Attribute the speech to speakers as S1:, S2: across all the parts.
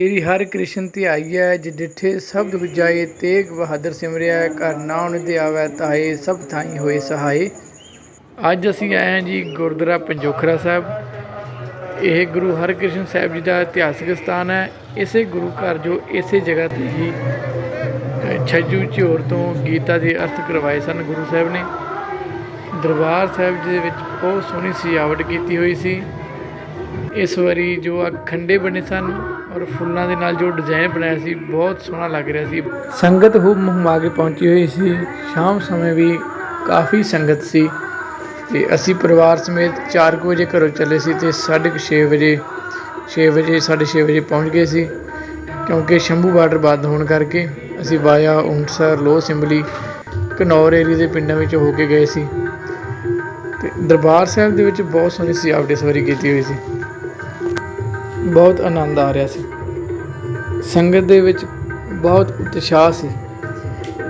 S1: ਤੇਰੀ ਹਰ ਕ੍ਰਿਸ਼ਨ ਧਿਆਈ ਹੈ ਜਿ ਡਿਠੇ ਸਬਦ ਬੁਝਾਏ, ਤੇਗ ਬਹਾਦਰ ਸਿਮਰਿਆ, ਘਰ ਨਾਉ ਨਿਧਿ ਆਵੈ ਤਾਏ, ਸਭ ਥਾਈ ਹੋਏ ਸਹਾਏ। ਅੱਜ ਅਸੀਂ ਆਏ ਹਾਂ ਜੀ ਗੁਰਦੁਆਰਾ ਪੰਜੋਖਰਾ ਸਾਹਿਬ। ਇਹ ਗੁਰੂ ਹਰਕ੍ਰਿਸ਼ਨ ਸਾਹਿਬ ਜੀ ਦਾ ਇਤਿਹਾਸਕ ਸਥਾਨ ਹੈ ਇਸੇ ਗੁਰੂ ਘਰ ਜੋ ਇਸੇ ਜਗ੍ਹਾ ਤੇ ਹੀ ਛੱਜੂ ਝੋਰ ਤੋਂ ਗੀਤਾ ਦੇ ਅਰਥ ਕਰਵਾਏ ਸਨ ਗੁਰੂ ਸਾਹਿਬ ਨੇ। ਦਰਬਾਰ ਸਾਹਿਬ ਜੀ ਦੇ ਵਿੱਚ ਬਹੁਤ ਸੋਹਣੀ ਸਜਾਵਟ ਕੀਤੀ ਹੋਈ ਸੀ। ਇਸ ਵਾਰੀ ਜੋ ਆ ਖੰਡੇ ਬਣੇ ਸਨ ਔਰ ਫੁੱਲਾਂ ਦੇ ਨਾਲ ਜੋ ਡਿਜ਼ਾਈਨ ਬਣਾਇਆ ਸੀ, ਬਹੁਤ ਸੋਹਣਾ ਲੱਗ ਰਿਹਾ ਸੀ। ਸੰਗਤ ਹੁਮ ਹੁਮਾ ਕੇ ਪਹੁੰਚੀ ਹੋਈ ਸੀ। ਸ਼ਾਮ ਸਮੇਂ ਵੀ ਕਾਫੀ ਸੰਗਤ ਸੀ ਤੇ ਅਸੀਂ ਪਰਿਵਾਰ ਸਮੇਤ 4 ਕੁ ਵਜੇ ਘਰੋਂ ਚੱਲੇ ਸੀ ਤੇ 6:30 ਵਜੇ 6 ਵਜੇ 6:30 ਵਜੇ ਪਹੁੰਚ ਗਏ ਸੀ। ਕਿਉਂਕਿ ਸ਼ੰਭੂ ਬਾਰਡਰ ਬੰਦ ਹੋਣ ਕਰਕੇ ਅਸੀਂ ਵਾਇਆ ਉਂਟਸਰ ਲੋਹ ਸਿੰਬਲੀ, ਘਨੌਰ ਏਰੀਏ ਦੇ ਪਿੰਡਾਂ ਵਿੱਚ ਹੋ ਕੇ ਗਏ ਸੀ। ਤੇ ਦਰਬਾਰ ਸਾਹਿਬ ਦੇ ਵਿੱਚ ਬਹੁਤ ਸੋਹਣੀ ਸਜਾਵਟ ਇਸ ਵਾਰੀ ਕੀਤੀ ਹੋਈ ਸੀ। ਬਹੁਤ ਆਨੰਦ ਆ ਰਿਹਾ ਸੀ। ਸੰਗਤ ਦੇ ਵਿੱਚ ਬਹੁਤ ਉਤਸ਼ਾਹ ਸੀ।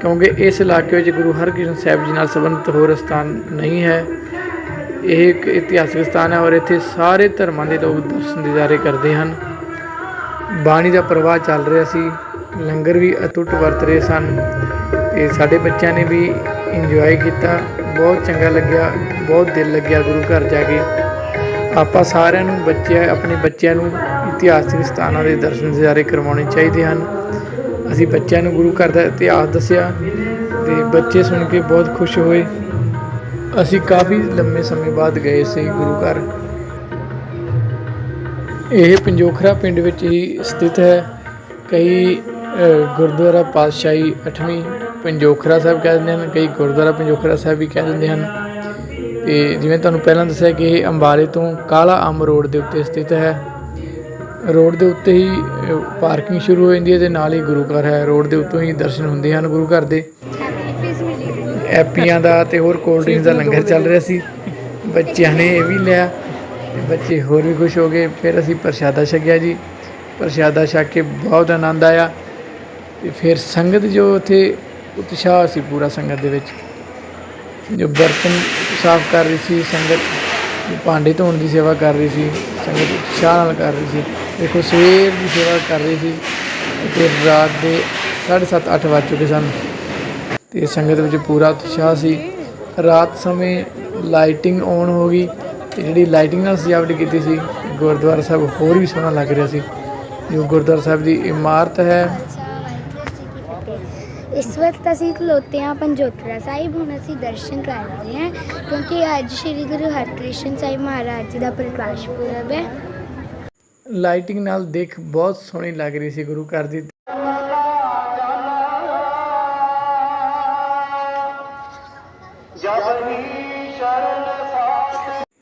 S1: ਕਿਉਂਕਿ ਇਸ ਇਲਾਕੇ ਵਿੱਚ ਗੁਰੂ ਹਰਕ੍ਰਿਸ਼ਨ ਸਾਹਿਬ ਜੀ ਨਾਲ ਸੰਬੰਧਿਤ ਹੋਰ ਸਥਾਨ ਨਹੀਂ ਹੈ। ਇਹ ਇੱਕ ਇਤਿਹਾਸਕ ਸਥਾਨ ਹੈ ਔਰ ਇੱਥੇ ਸਾਰੇ ਧਰਮਾਂ ਦੇ ਲੋਕ ਦਰਸ਼ਨ ਦਿਦਾਰੇ ਕਰਦੇ ਹਨ। ਬਾਣੀ ਦਾ ਪ੍ਰਵਾਹ ਚੱਲ ਰਿਹਾ ਸੀ। ਲੰਗਰ ਵੀ ਅਟੁੱਟ ਵਰਤ ਰਹੇ ਸਨ ਤੇ ਸਾਡੇ ਬੱਚਿਆਂ ਨੇ ਵੀ ਇੰਜੋਏ ਕੀਤਾ। ਬਹੁਤ ਚੰਗਾ ਲੱਗਿਆ, ਬਹੁਤ ਦਿਲ ਲੱਗਿਆ ਗੁਰੂ ਘਰ ਜਾ ਕੇ। ਆਪਾਂ ਸਾਰਿਆਂ ਨੂੰ ਬੱਚਿਆਂ, ਆਪਣੇ ਬੱਚਿਆਂ ਨੂੰ ਇਤਿਹਾਸਿਕ ਸਥਾਨਾਂ ਦੇ ਦਰਸ਼ਨ ਦਿਦਾਰੇ ਕਰਵਾਉਣੇ ਚਾਹੀਦੇ ਹਨ। ਅਸੀਂ ਬੱਚਿਆਂ ਨੂੰ ਗੁਰੂ ਘਰ ਦਾ ਇਤਿਹਾਸ ਦੱਸਿਆ ਤੇ ਬੱਚੇ ਸੁਣ ਕੇ ਬਹੁਤ ਖੁਸ਼ ਹੋਏ। ਅਸੀਂ ਕਾਫੀ ਲੰਮੇ ਸਮੇਂ ਬਾਅਦ ਗਏ ਸੀ ਗੁਰੂ ਘਰ। ਇਹ ਪੰਜੋਖਰਾ ਪਿੰਡ ਵਿੱਚ ਹੀ ਸਥਿਤ ਹੈ। ਕਈ ਗੁਰਦੁਆਰਾ ਪਾਤਸ਼ਾਹੀ 8ਵੀਂ ਪੰਜੋਖਰਾ ਸਾਹਿਬ ਕਹਿ ਦਿੰਦੇ ਹਨ, ਕਈ ਗੁਰਦੁਆਰਾ ਪੰਜੋਖਰਾ ਸਾਹਿਬ ਵੀ ਕਹਿ ਦਿੰਦੇ ਹਨ। ਤੇ ਜਿਵੇਂ ਤੁਹਾਨੂੰ ਪਹਿਲਾਂ ਦੱਸਿਆ ਕਿ ਇਹ ਅੰਬਾਲੇ ਤੋਂ ਕਾਲਾ ਅੰਬ ਰੋਡ ਦੇ ਉੱਤੇ ਸਥਿਤ ਹੈ। ਰੋਡ ਦੇ ਉੱਤੇ ਹੀ ਪਾਰਕਿੰਗ ਸ਼ੁਰੂ ਹੋ ਜਾਂਦੀ ਹੈ ਤੇ ਨਾਲ ਹੀ ਗੁਰੂ ਘਰ ਹੈ। ਰੋਡ ਦੇ ਉੱਤੋਂ ਹੀ ਦਰਸ਼ਨ ਹੁੰਦੇ ਹਨ ਗੁਰੂ ਘਰ ਦੇ। ਐਪੀਆਂ ਦਾ ਤੇ ਹੋਰ ਕੋਲਡ ਡਰਿੰਕਸ ਦਾ ਲੰਗਰ ਚੱਲ ਰਿਹਾ ਸੀ। ਬੱਚਿਆਂ ਨੇ ਇਹ ਵੀ ਲਿਆ ਤੇ ਬੱਚੇ ਹੋਰ ਵੀ ਖੁਸ਼ ਹੋ ਗਏ। ਫਿਰ ਅਸੀਂ ਪ੍ਰਸ਼ਾਦਾ ਛਕਿਆ ਜੀ। ਪ੍ਰਸ਼ਾਦਾ ਛਕ ਕੇ ਬਹੁਤ ਆਨੰਦ ਆਇਆ ਤੇ ਫਿਰ ਸੰਗਤ ਜੋ ਉੱਥੇ ਉਤਸ਼ਾਹ ਸੀ ਪੂਰਾ ਸੰਗਤ ਦੇ ਵਿੱਚ। ਜੋ ਬਰਤਨ ਸਾਫ਼ ਕਰ ਰਹੀ ਸੀ, ਸੰਗਤ ਭਾਂਡੇ ਧੋਣ ਦੀ ਸੇਵਾ ਕਰ ਰਹੀ ਸੀ, ਸੰਗਤ ਉਤਸ਼ਾਹ ਨਾਲ ਕਰ ਰਹੀ ਸੀ। ਦੇਖੋ, ਸਵੇਰ ਦੀ ਸੇਵਾ ਕਰ ਰਹੀ ਸੀ ਤੇ ਰਾਤ ਦੇ 7:30 8 ਵੱਜ ਚੁੱਕੇ ਸਨ ਤੇ ਸੰਗਤ ਵਿੱਚ ਪੂਰਾ ਉਤਸ਼ਾਹ ਸੀ। ਰਾਤ ਸਮੇਂ ਲਾਈਟਿੰਗ ਔਨ ਹੋ ਗਈ ਤੇ ਜਿਹੜੀ ਲਾਈਟਿੰਗ ਨਾਲ ਸਜਾਵਟ ਕੀਤੀ ਸੀ, ਗੁਰਦੁਆਰਾ ਸਾਹਿਬ ਹੋਰ ਵੀ ਸੋਹਣਾ ਲੱਗ ਰਿਹਾ ਸੀ। ਜੋ ਗੁਰਦੁਆਰਾ ਸਾਹਿਬ ਦੀ ਇਮਾਰਤ ਹੈ
S2: ਇਸ ਵਕਤ ਅਸੀਂ ਖਲੋਤੇ ਹਾਂ ਪੰਜੋਖਰਾ ਸਾਹਿਬ। ਹੁਣ ਅਸੀਂ ਦਰਸ਼ਨ ਕਰ ਰਹੇ ਹਾਂ, ਕਿਉਂਕਿ ਅੱਜ ਸ੍ਰੀ ਗੁਰੂ ਹਰਕ੍ਰਿਸ਼ਨ ਸਾਹਿਬ ਮਹਾਰਾਜ ਜੀ ਦਾ ਪ੍ਰਕਾਸ਼ ਪੁਰਬ ਹੈ।
S1: ਲਾਈਟਿੰਗ ਨਾਲ ਦੇਖ ਬਹੁਤ ਸੋਹਣੀ ਲੱਗ ਰਹੀ ਸੀ ਗੁਰੂ ਘਰ ਦੀ।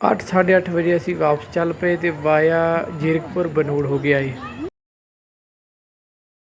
S1: ਅੱਠ, ਸਾਢੇ ਅੱਠ ਵਜੇ ਅਸੀਂ ਵਾਪਸ ਚੱਲ ਪਏ ਤੇ ਵਾਇਆ ਜੀਰਕਪੁਰ ਬਨੂੜ ਹੋ ਗਿਆ ਏ।